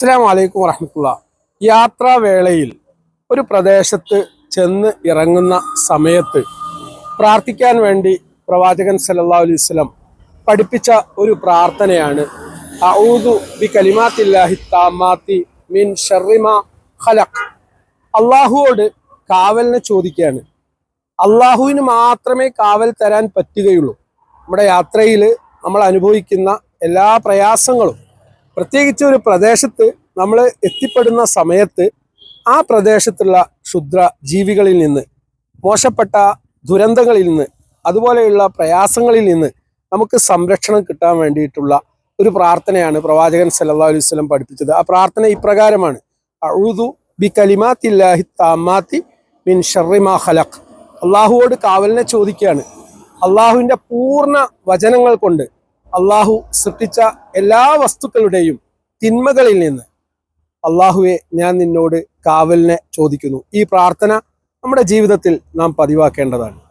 അസ്സാം വലൈക്കും വറഹമത്തുള്ള. യാത്രാവേളയിൽ ഒരു പ്രദേശത്ത് ചെന്ന് ഇറങ്ങുന്ന സമയത്ത് പ്രാർത്ഥിക്കാൻ വേണ്ടി പ്രവാചകൻ അലൈഹി വസല്ലം പഠിപ്പിച്ച ഒരു പ്രാർത്ഥനയാണ്. ഔദു ബി കലിമാത്തില്ലാഹി താമാത്തി മിൻ ഷെറിമ ഖലഖ്. അള്ളാഹുവോട് കാവലിനെ ചോദിക്കുകയാണ്. അള്ളാഹുവിന് മാത്രമേ കാവൽ തരാൻ പറ്റുകയുള്ളൂ. നമ്മുടെ യാത്രയിൽ നമ്മൾ അനുഭവിക്കുന്ന എല്ലാ പ്രയാസങ്ങളും പ്രത്യേകിച്ച് ഒരു പ്രദേശത്ത് നമ്മൾ എത്തിപ്പെടുന്ന സമയത്ത് ആ പ്രദേശത്തുള്ള ക്ഷുദ്ര ജീവികളിൽ നിന്ന് മോശപ്പെട്ട ദുരന്തങ്ങളിൽ നിന്ന് അതുപോലെയുള്ള പ്രയാസങ്ങളിൽ നിന്ന് നമുക്ക് സംരക്ഷണം കിട്ടാൻ വേണ്ടിയിട്ടുള്ള ഒരു പ്രാർത്ഥനയാണ് പ്രവാചകൻ സല്ലല്ലാഹു അലൈഹി വസല്ലം പഠിപ്പിച്ചത്. ആ പ്രാർത്ഥന ഇപ്രകാരമാണ്. അഴുതു ബി കലിമാത്തില്ലാഹി താമാത്തി മിൻ ഷറിമാ ഹലഖ് അള്ളാഹുവോട് കാവലിനെ ചോദിക്കുകയാണ്. അള്ളാഹുവിന്റെ പൂർണ വചനങ്ങൾ കൊണ്ട് അള്ളാഹു സൃഷ്ടിച്ച എല്ലാ വസ്തുക്കളുടെയും തിന്മകളിൽ നിന്ന് അള്ളാഹുവെ ഞാൻ നിന്നോട് കാവലിനെ ചോദിക്കുന്നു. ഈ പ്രാർത്ഥന നമ്മുടെ ജീവിതത്തിൽ നാം പതിവാക്കേണ്ടതാണ്.